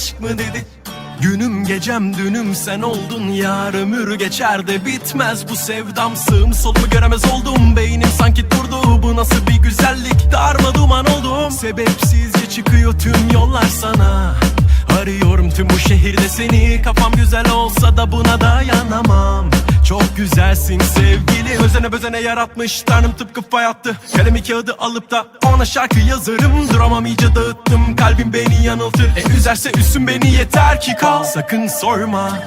aşk mı dedi? Günüm gecem dünüm sen oldun yar Ömür geçer de bitmez bu sevdam. Sığım solumu göremez oldum Beynim sanki durdu. Bu nasıl bir güzellik Darma duman oldum. Sebepsizce çıkıyor tüm yollar sana tüm bu şehirde seni Kafam güzel olsa da buna dayanamam. Çok güzelsin sevgili. Özene bezene yaratmış Tanrım tıpkı fay attı. Kalemi kağıdı alıp da ona şarkı yazarım. Duramam iyice dağıttım. Kalbim beni yanıltır. E üzerse üstün beni yeter ki kal. Sakın sorma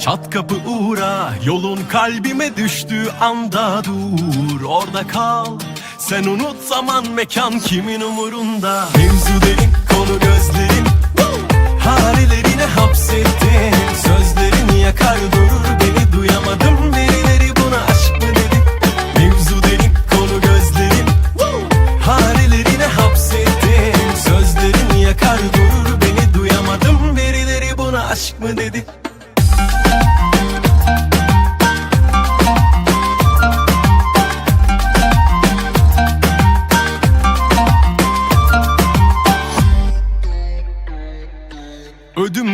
Çat kapı uğra. Yolun kalbime düştüğü anda dur Orada kal. Sen unut zaman mekan kimin umurunda? Mevzu derin konu gözlerin Harilerine hapsettin Sözlerin yakar durur. Beni duyamadım Birileri buna aşk mı dedi? Mevzu derin konu gözlerin. Harilerine hapsettin Sözlerin yakar durur. Beni duyamadım Birileri buna aşk mı dedi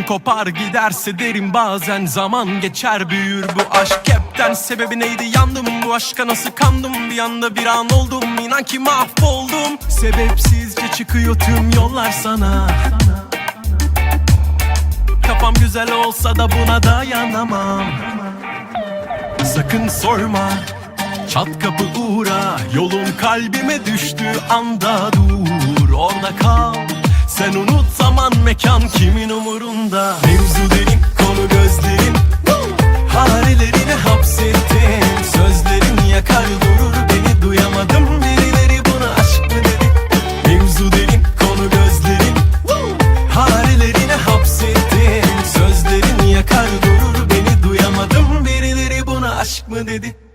kopar giderse derim bazen zaman geçer büyür bu aşk. Hepten sebebi neydi? Yandım bu aşka nasıl kandım? Bir anda bir an oldum inan ki mahvoldum. Sebepsizce çıkıyor tüm yollar sana. Kafam güzel olsa da buna dayanamam. Sakın sorma Çat kapı uğra. Yolun kalbime düştüğü anda dur Orada kal zaman mekan kimin umurunda? Mevzu derin konu gözlerin. Harelerini hapsettim Sözlerin yakar durur beni. Duyamadım Birileri buna aşk mı dedi? Mevzu derin konu gözlerin. Harelerini hapsettim Sözlerin yakar durur beni. Duyamadım Birileri buna aşk mı dedi?